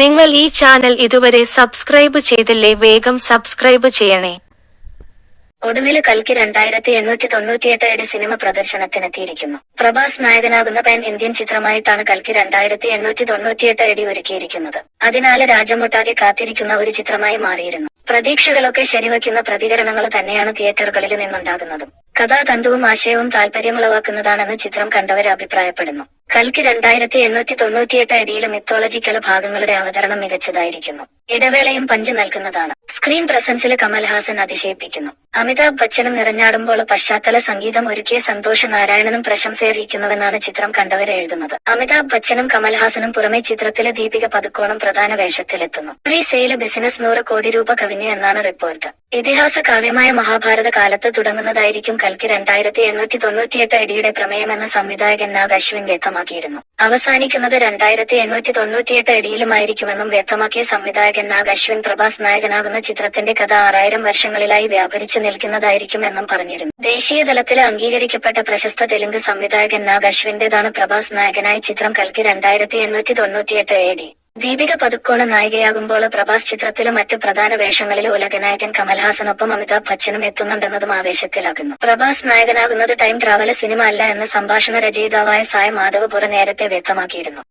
നിങ്ങൾ ഈ ചാനൽ ഇതുവരെ സബ്സ്ക്രൈബ് ചെയ്തില്ലേ വേഗം സബ്സ്ക്രൈബ് ചെയ്യണേ. ഒടുവിൽ കൽക്കി രണ്ടായിരത്തി എണ്ണൂറ്റി തൊണ്ണൂറ്റിയെട്ട് അടി സിനിമ പ്രദർശനത്തിനെത്തിയിരിക്കുന്നു. പ്രഭാസ് നായകനാകുന്ന പാൻ ഇന്ത്യൻ ചിത്രമായിട്ടാണ് കൽക്കി രണ്ടായിരത്തി എണ്ണൂറ്റി തൊണ്ണൂറ്റിയെട്ട് അടി ഒരുക്കിയിരിക്കുന്നത്. അതിനാല് രാജ്യമൊട്ടാകെ കാത്തിരിക്കുന്ന ഒരു ചിത്രമായി മാറിയിരുന്നു. പ്രതീക്ഷകളൊക്കെ ശരിവയ്ക്കുന്ന പ്രതികരണങ്ങൾ തന്നെയാണ് തിയേറ്ററുകളിൽ നിന്നുണ്ടാകുന്നതും. കഥാതന്തുവും ആശയവും താല്പര്യമുളവാക്കുന്നതാണെന്ന് ചിത്രം കണ്ടവർ അഭിപ്രായപ്പെടുന്നു. കൽക്കി രണ്ടായിരത്തി എണ്ണൂറ്റി തൊണ്ണൂറ്റിയെട്ട് അടിയിലെ മിത്തോളജിക്കൽ ഭാഗങ്ങളുടെ അവതരണം മികച്ചതായിരിക്കുന്നു. ഇടവേളയും പഞ്ച് നൽകുന്നതാണ്. സ്ക്രീൻ പ്രസൻസിൽ കമൽഹാസൻ അതിശയിപ്പിക്കുന്നു. അമിതാഭ് ബച്ചനും നിറഞ്ഞാടുമ്പോൾ പശ്ചാത്തല സംഗീതം ഒരുക്കിയ സന്തോഷ് നാരായണനും പ്രശംസയറിയിക്കുന്നുവെന്നാണ് ചിത്രം കണ്ടവരെ എഴുതുന്നത്. അമിതാഭ് ബച്ചനും കമൽഹാസനും പുറമെ ചിത്രത്തിലെ ദീപിക പതുക്കോണം പ്രധാന വേഷത്തിലെത്തുന്നു. പ്രീ സെയിൽ ബിസിനസ് നൂറ് കോടി രൂപ കവിഞ്ഞു എന്നാണ് റിപ്പോർട്ട്. ഇതിഹാസ കാവ്യമായ മഹാഭാരത കാലത്ത് തുടങ്ങുന്നതായിരിക്കും കൽക്ക് രണ്ടായിരത്തി എണ്ണൂറ്റി തൊണ്ണൂറ്റിയെട്ട് അടിയുടെ പ്രമേയമെന്ന് സംവിധായകൻ നാഗ് അശ്വിൻ വ്യക്തമാക്കിയിരുന്നു അവസാനിക്കുന്നത് രണ്ടായിരത്തി എണ്ണൂറ്റി തൊണ്ണൂറ്റിയെട്ട് അടിയിലുമായിരിക്കുമെന്നും വ്യക്തമാക്കിയ സംവിധായകൻ നാഗ് അശ്വിൻ പ്രഭാസ് നായകനാകുന്ന ചിത്രത്തിന്റെ കഥ ആറായിരം വർഷങ്ങളിലായി വ്യാപരിച്ചു നിൽക്കുന്നതായിരിക്കും എന്നും പറഞ്ഞിരുന്നു. ദേശീയ തലത്തിൽ അംഗീകരിക്കപ്പെട്ട പ്രശസ്ത തെലുങ്ക് സംവിധായകൻ നാഗ് അശ്വിന്റേതാണ് പ്രഭാസ് നായകനായ ചിത്രം കൽക്കി രണ്ടായിരത്തി എണ്ണൂറ്റി തൊണ്ണൂറ്റിയെട്ട് എ ഡി. ദീപിക പതുക്കോണ് നായികയാകുമ്പോൾ പ്രഭാസ് ചിത്രത്തിലെ മറ്റു പ്രധാന വേഷങ്ങളിൽ ഉലകനായകൻ കമൽഹാസനൊപ്പം അമിതാഭ് ബച്ചനും എത്തുന്നുണ്ടെന്നതും ആവേശത്തിലാകുന്നു പ്രഭാസ് നായകനാകുന്നത് ടൈം ട്രാവൽ സിനിമ അല്ല എന്ന് സംഭാഷണ രചയിതാവായ സായ മാധവപുര നേരത്തെ വ്യക്തമാക്കിയിരുന്നു.